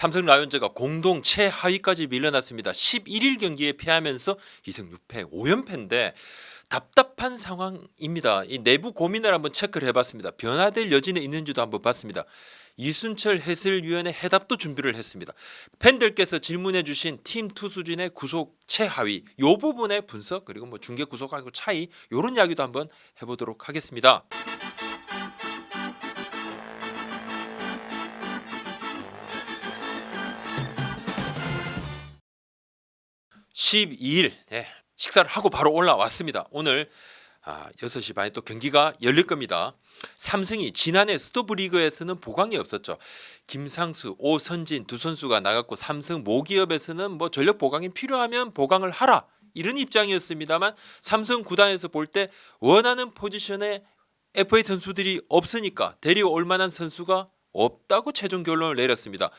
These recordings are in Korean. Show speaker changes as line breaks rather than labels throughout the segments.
삼성 라이온즈가 공동 최하위까지 밀려났습니다. 11일 경기에 패하면서 2승 6패 5연패인데 답답한 상황입니다. 이 내부 고민을 한번 체크를 해봤습니다. 변화될 여지는 있는지도 한번 봤습니다. 이순철 해설위원의 해답도 준비를 했습니다. 팬들께서 질문해주신 팀 투수진의 구속 최하위 요 부분의 분석 그리고 뭐 중계 구속하고 차이 요런 이야기도 한번 해보도록 하겠습니다. 12일 예, 식사를 하고 바로 올라왔습니다. 오늘 아, 6시 반에 또 경기가 열릴 겁니다. 삼성이 지난해 스토브리그에서는 보강이 없었죠. 김상수, 오선진 두 선수가 나갔고 삼성 모기업에서는 뭐 전력 보강이 필요하면 보강을 하라 이런 입장이었습니다만 삼성 구단에서 볼 때 원하는 포지션에 FA 선수들이 없으니까 데려올 만한 선수가 없다고 최종 결론을 내렸습니다.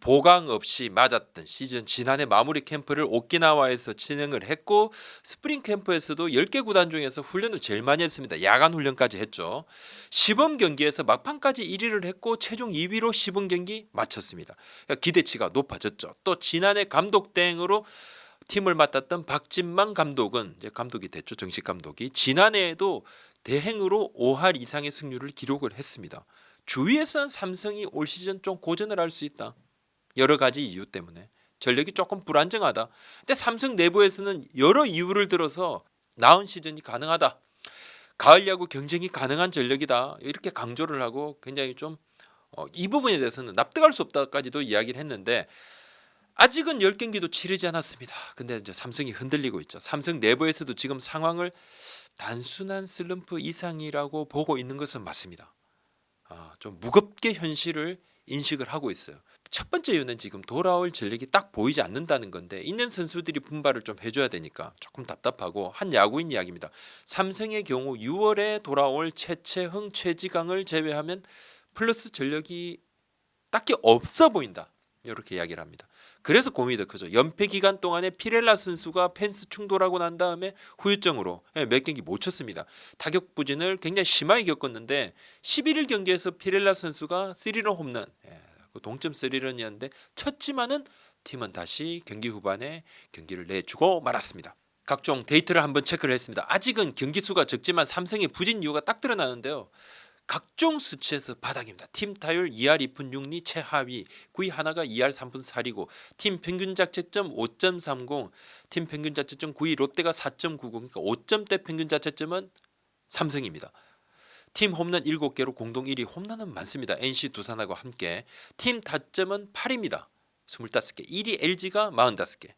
보강 없이 맞았던 시즌 지난해 마무리 캠프를 오키나와에서 진행을 했고 스프링 캠프에서도 10개 구단 중에서 훈련을 제일 많이 했습니다. 야간 훈련까지 했죠. 시범 경기에서 막판까지 1위를 했고 최종 2위로 시범 경기 마쳤습니다. 그러니까 기대치가 높아졌죠. 또 지난해 감독 대행으로 팀을 맡았던 박진만 감독은 이제 감독이 됐죠. 정식 감독이 지난해에도 대행으로 5할 이상의 승률을 기록을 했습니다. 주위에서는 삼성이 올 시즌 좀 고전을 할 수 있다. 여러 가지 이유 때문에 전력이 조금 불안정하다. 근데 삼성 내부에서는 여러 이유를 들어서 나은 시즌이 가능하다. 가을 야구 경쟁이 가능한 전력이다. 이렇게 강조를 하고 굉장히 좀이 부분에 대해서는 납득할 수 없다까지도 이야기를 했는데 아직은 10경기도 치르지 않았습니다. 근데 이제 삼성이 흔들리고 있죠. 삼성 내부에서도 지금 상황을 단순한 슬럼프 이상이라고 보고 있는 것은 맞습니다. 아, 좀 무겁게 현실을 인식을 하고 있어요. 첫 번째 이유는 지금 돌아올 전력이 딱 보이지 않는다는 건데 있는 선수들이 분발을 좀 해줘야 되니까 조금 답답하고 한 야구인 이야기입니다. 삼성의 경우 6월에 돌아올 최채흥, 최지강을 제외하면 플러스 전력이 딱히 없어 보인다. 이렇게 이야기를 합니다. 그래서 고민이 더 크죠. 연패 기간 동안에 피렐라 선수가 펜스 충돌하고 난 다음에 후유증으로 예, 몇 경기 못 쳤습니다. 타격 부진을 굉장히 심하게 겪었는데 11일 경기에서 피렐라 선수가 3런 홈런, 예, 그 동점 3런이었는데 쳤지만은 팀은 다시 경기 후반에 경기를 내주고 말았습니다. 각종 데이터를 한번 체크를 했습니다. 아직은 경기 수가 적지만 삼성의 부진 이유가 딱 드러나는데요. 각종 수치에서 바닥입니다. 팀 타율 2할 2푼 6리 최하위, 9위 하나가 2할 3푼 4리고 팀 평균 자책점 5.30, 팀 평균 자책점 9위 롯데가 4.90, 그러니까 5점대 평균 자책점은 삼성입니다. 팀 홈런 7개로 공동 1위 홈런은 많습니다. NC 두산하고 함께 팀 타점은 8입니다. 25개. 1위 LG가 45개.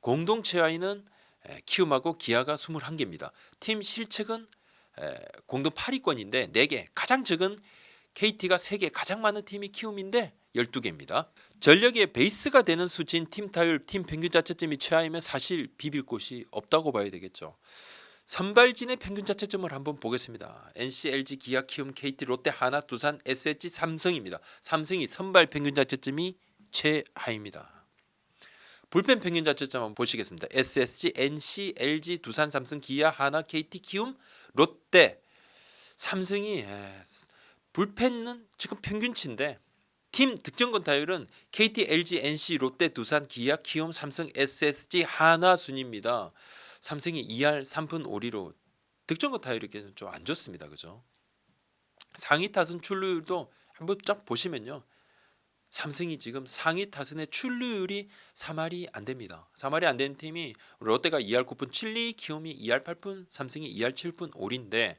공동 최하위는 키움하고 기아가 21개입니다. 팀 실책은 에, 공동 8위권인데 4개. 가장 적은 KT가 3개, 가장 많은 팀이 키움인데 12개입니다. 전력의 베이스가 되는 수치인 팀 타율, 팀 평균 자체점이 최하이면 사실 비빌 곳이 없다고 봐야 되겠죠. 선발진의 평균 자체점을 한번 보겠습니다. NC, LG, 기아, 키움, KT, 롯데, 하나, 두산, SSG, 삼성입니다. 삼성이 선발 평균 자체점이 최하입니다. 불펜 평균 자체점 한번 보시겠습니다. SSG, NC, LG, 두산, 삼성, 기아, 하나, KT, 키움, 롯데, 삼성이 에, 불펜은 지금 평균치인데 팀 득점권 타율은 KT, LG, NC, 롯데, 두산, 기아, 키움, 삼성, SSG, 하나 순입니다. 삼성이 2할 3분 5리로 득점권 타율이 좀 안 좋습니다. 그죠? 상위 타선 출루율도 한번 쫙 보시면요. 삼성이 지금 상위 타선의 출루율이 3할이 안 됩니다. 3할이 안 되는 팀이 롯데가 2할 9푼 7리, 키움이 2할 8푼, 삼성이 2할 7푼 5리인데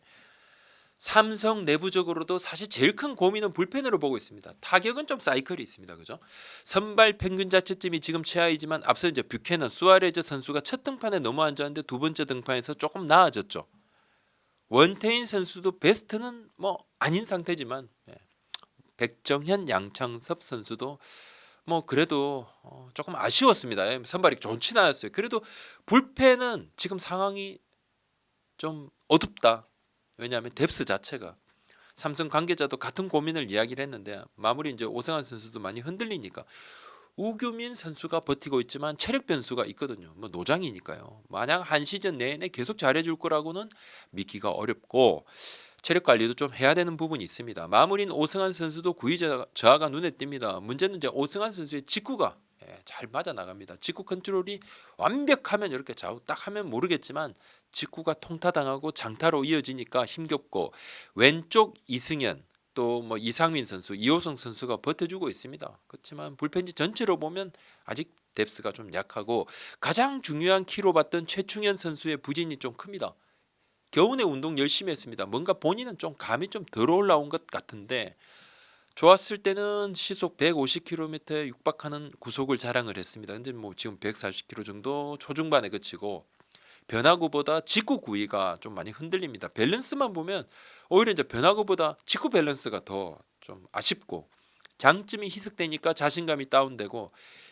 삼성 내부적으로도 사실 제일 큰 고민은 불펜으로 보고 있습니다. 타격은 좀 사이클이 있습니다. 그죠? 선발 평균 자체점이 지금 최하이지만 앞서 이제 뷰캐넌 수아레즈 선수가 첫 등판에 너무 안 좋았는데 두 번째 등판에서 조금 나아졌죠. 원태인 선수도 베스트는 뭐 아닌 상태지만 예. 백정현, 양창섭 선수도 뭐 그래도 어 조금 아쉬웠습니다. 예, 선발이 좋진 않았어요. 그래도 불펜은 지금 상황이 좀 어둡다. 왜냐하면 뎁스 자체가 삼성 관계자도 같은 고민을 이야기를 했는데 마무리 이제 오승환 선수도 많이 흔들리니까 우규민 선수가 버티고 있지만 체력 변수가 있거든요. 뭐 노장이니까요. 만약 한 시즌 내내 계속 잘해줄 거라고는 믿기가 어렵고 체력 관리도 좀 해야 되는 부분이 있습니다. 마무리인 오승환 선수도 구위 저- 저하가 눈에 띕니다. 문제는 이제 오승환 선수의 직구가 예, 잘 맞아 나갑니다. 직구 컨트롤이 완벽하면 이렇게 좌우 딱 하면 모르겠지만 직구가 통타당하고 장타로 이어지니까 힘겹고 왼쪽 이승현 또 뭐 이상민 선수, 이호성 선수가 버텨주고 있습니다. 그렇지만 불펜지 전체로 보면 아직 뎁스가 좀 약하고 가장 중요한 키로 봤던 최충현 선수의 부진이 좀 큽니다. 겨우내 운동 열심히 했습니다. 뭔가 본인은 좀 감이 좀 덜 올라온 것 같은데 좋았을 때는 시속 150km에 육박하는 구속을 자랑을 했습니다. 근데 뭐 지금 140km 정도 초중반에 그치고 변화구보다 직구 구위가 좀 많이 흔들립니다. 밸런스만 보면 오히려 이제 변화구보다 직구 밸런스가 더 좀 아쉽고 장점이 희석되니까 자신감이 다운되고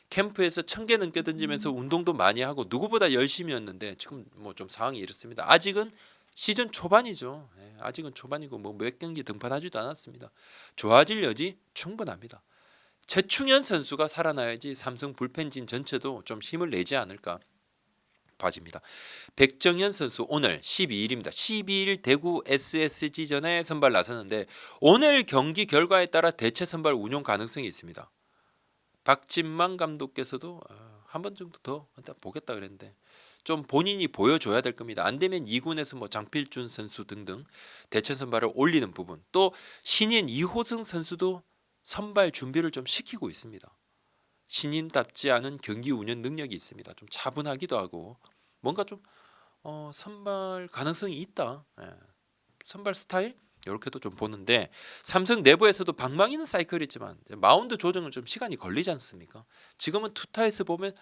캠프에서 천 개 넘게 던지면서 운동도 많이 하고 누구보다 열심히였는데 지금 뭐 좀 상황이 이렇습니다. 아직은 시즌 초반이죠. 예, 아직은 초반이고 뭐 몇 경기 등판하지도 않았습니다. 좋아질 여지 충분합니다. 최충현 선수가 살아나야지 삼성 불펜진 전체도 좀 힘을 내지 않을까 봐집니다. 백정현 선수 오늘 12일입니다. 12일 대구 SSG전에 선발 나섰는데 오늘 경기 결과에 따라 대체 선발 운용 가능성이 있습니다. 박진만 감독께서도 어, 한 번 정도 더 일단 보겠다 그랬는데 좀 본인이 보여줘야 될 겁니다. 안 되면 2군에서 뭐 장필준 선수 등등 대체 선발을 올리는 부분 또 신인 이호승 선수도 선발 준비를 좀 시키고 있습니다. 신인답지 않은 경기 운영 능력이 있습니다. 좀 차분하기도 하고 뭔가 좀 어, 선발 가능성이 있다. 예. 선발 스타일 이렇게도 좀 보는데 삼성 내부에서도 방망이는 사이클이지만 마운드 조정은 좀 시간이 걸리지 않습니까? 지금은 투타에서 보면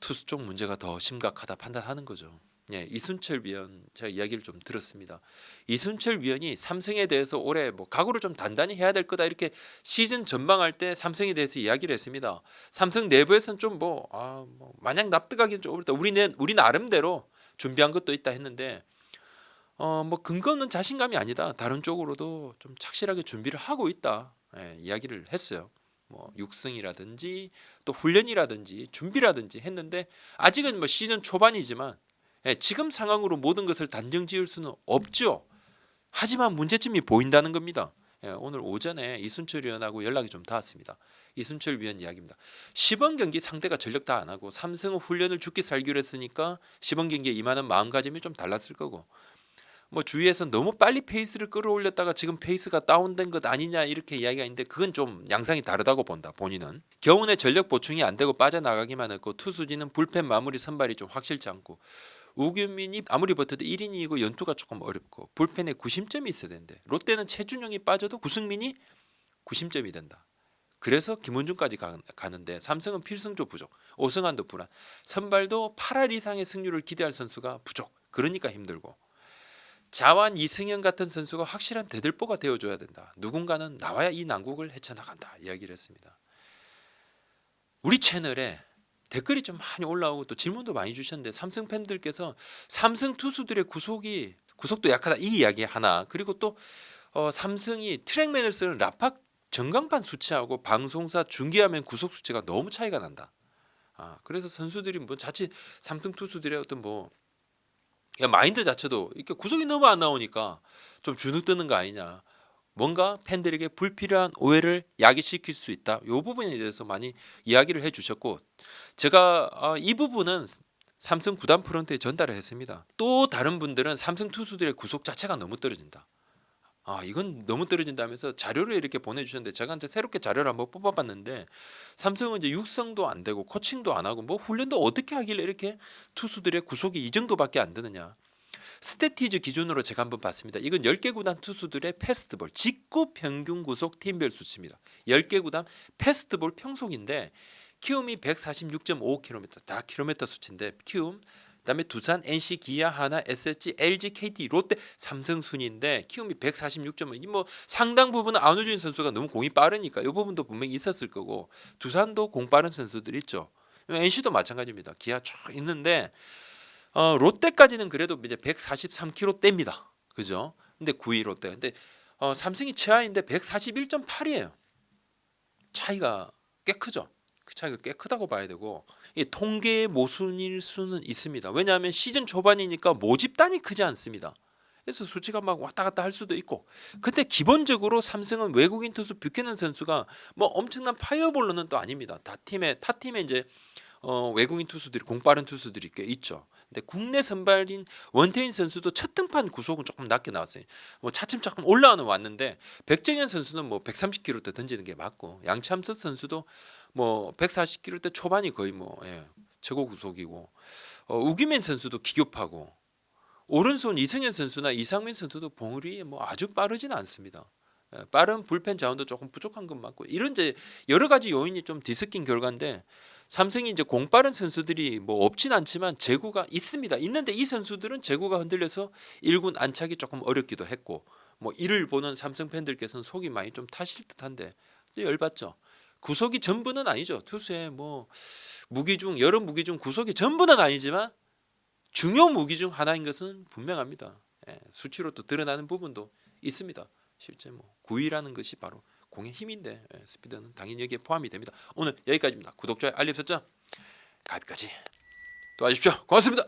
투수 쪽 문제가 더 심각하다 판단하는 거죠. 예, 이순철 위원 제가 이야기를 좀 들었습니다. 이순철 위원이 삼성에 대해서 올해 뭐 각오를 좀 단단히 해야 될 거다 이렇게 시즌 전망할 때 삼성에 대해서 이야기를 했습니다. 삼성 내부에서는 좀뭐 아, 뭐 마냥 납득하기는 좀 어렵다. 우리는 우리 나름대로 준비한 것도 있다 했는데 어 뭐 근거는 자신감이 아니다. 다른 쪽으로도 좀 착실하게 준비를 하고 있다. 예, 이야기를 했어요. 뭐 육승이라든지 또 훈련이라든지 준비라든지 했는데 아직은 뭐 시즌 초반이지만 예, 지금 상황으로 모든 것을 단정 지을 수는 없죠. 하지만 문제점이 보인다는 겁니다. 예, 오늘 오전에 이순철 위원하고 연락이 좀 닿았습니다. 이순철 위원 이야기입니다. 시범 경기 상대가 전력 다 안 하고 삼성은 훈련을 죽기 살기로 했으니까 시범 경기에 임하는 마음가짐이 좀 달랐을 거고 뭐 주위에서 너무 빨리 페이스를 끌어올렸다가 지금 페이스가 다운된 것 아니냐 이렇게 이야기가 있는데 그건 좀 양상이 다르다고 본다 본인은 겨우내 전력 보충이 안 되고 빠져나가기만 했고 투수진은 불펜 마무리 선발이 좀 확실치 않고 우규민이 아무리 버텨도 1인 2이고 연투가 조금 어렵고 불펜에 구심점이 있어야 되는데 롯데는 최준용이 빠져도 구승민이 구심점이 된다. 그래서 김원중까지 가, 가는데 삼성은 필승조 부족, 오승환도 불안, 선발도 8할 이상의 승률을 기대할 선수가 부족. 그러니까 힘들고 자완 이승현 같은 선수가 확실한 대들보가 되어줘야 된다. 누군가는 나와야 이 난국을 헤쳐나간다. 이야기를 했습니다. 우리 채널에 댓글이 좀 많이 올라오고 또 질문도 많이 주셨는데 삼성 팬들께서 삼성 투수들의 구속이 구속도 약하다 이 이야기 하나 그리고 또 어, 삼성이 트랙맨을 쓰는 라팍 전광판 수치하고 방송사 중계하면 구속 수치가 너무 차이가 난다. 아 그래서 선수들이 뭐 자칫 삼성 투수들의 어떤 뭐 야, 마인드 자체도 이렇게 구속이 너무 안 나오니까 좀 주눅 드는 거 아니냐. 뭔가 팬들에게 불필요한 오해를 야기시킬 수 있다. 이 부분에 대해서 많이 이야기를 해주셨고 제가 아, 이 부분은 삼성 구단 프런트에 전달을 했습니다. 또 다른 분들은 삼성 투수들의 구속 자체가 너무 떨어진다. 아 이건 너무 떨어진다면서 자료를 이렇게 보내주셨는데 제가 이제 새롭게 자료를 한번 뽑아봤는데 삼성은 이제 육성도 안 되고 코칭도 안 하고 뭐 훈련도 어떻게 하길래 이렇게 투수들의 구속이 이 정도밖에 안 되느냐. 스태티즈 기준으로 제가 한번 봤습니다. 이건 10개 구단 투수들의 패스트볼 직구 평균 구속 팀별 수치입니다. 10개 구단 패스트볼 평속인데 키움이 146.5km 다 킬로미터 수치인데 키움 그다음에 두산, NC, 기아, 하나, SSG, LG, KT, 롯데, 삼성 순인데 키움이 146.5. 뭐 상당 부분은 안우진 선수가 너무 공이 빠르니까 이 부분도 분명히 있었을 거고 두산도 공 빠른 선수들 있죠. NC도 마찬가지입니다. 기아 쭉 있는데 어, 롯데까지는 그래도 이제 143km대입니다. 그죠? 근데 9위 롯데. 근데 어, 삼성이 최하인데 141.8이에요. 차이가 꽤 크죠. 그 차이가 꽤 크다고 봐야 되고 이 통계의 모순일 수는 있습니다. 왜냐하면 시즌 초반이니까 모집단이 크지 않습니다. 그래서 수치가 막 왔다 갔다 할 수도 있고. 근데 기본적으로 삼성은 외국인 투수 뷰캐넌 선수가 뭐 엄청난 파이어볼로는 또 아닙니다. 다 팀에 타 팀에 이제 어, 외국인 투수들이 공 빠른 투수들이 꽤 있죠. 근데 국내 선발인 원태인 선수도 첫 등판 구속은 조금 낮게 나왔어요. 뭐 차츰 조금 올라오는 왔는데 백정현 선수는 뭐 130km 던지는 게 맞고 양참석 선수도 뭐 140km 초반이 거의 뭐 예, 최고 구속이고 어, 우기민 선수도 기교파고 오른손 이승현 선수나 이상민 선수도 봉우리 뭐 아주 빠르진 않습니다. 예, 빠른 불펜 자원도 조금 부족한 건 맞고 이런 이제 여러 가지 요인이 좀 뒤섞인 결과인데 삼성이 이제 공 빠른 선수들이 뭐 없진 않지만 재구가 있습니다. 있는데 이 선수들은 재구가 흔들려서 1군 안착이 조금 어렵기도 했고 뭐 이를 보는 삼성 팬들께서는 속이 많이 좀 타실 듯한데 열받죠. 구속이 전부는 아니죠. 투수의 뭐 무기 중 여러 무기 중 구속이 전부는 아니지만 중요 무기 중 하나인 것은 분명합니다. 예, 수치로 또 드러나는 부분도 있습니다. 실제 뭐 구위라는 것이 바로 공의 힘인데 예, 스피드는 당연히 여기에 포함이 됩니다. 오늘 여기까지입니다. 구독, 좋아요, 알림 설정 가입까지 도와주십시오. 고맙습니다.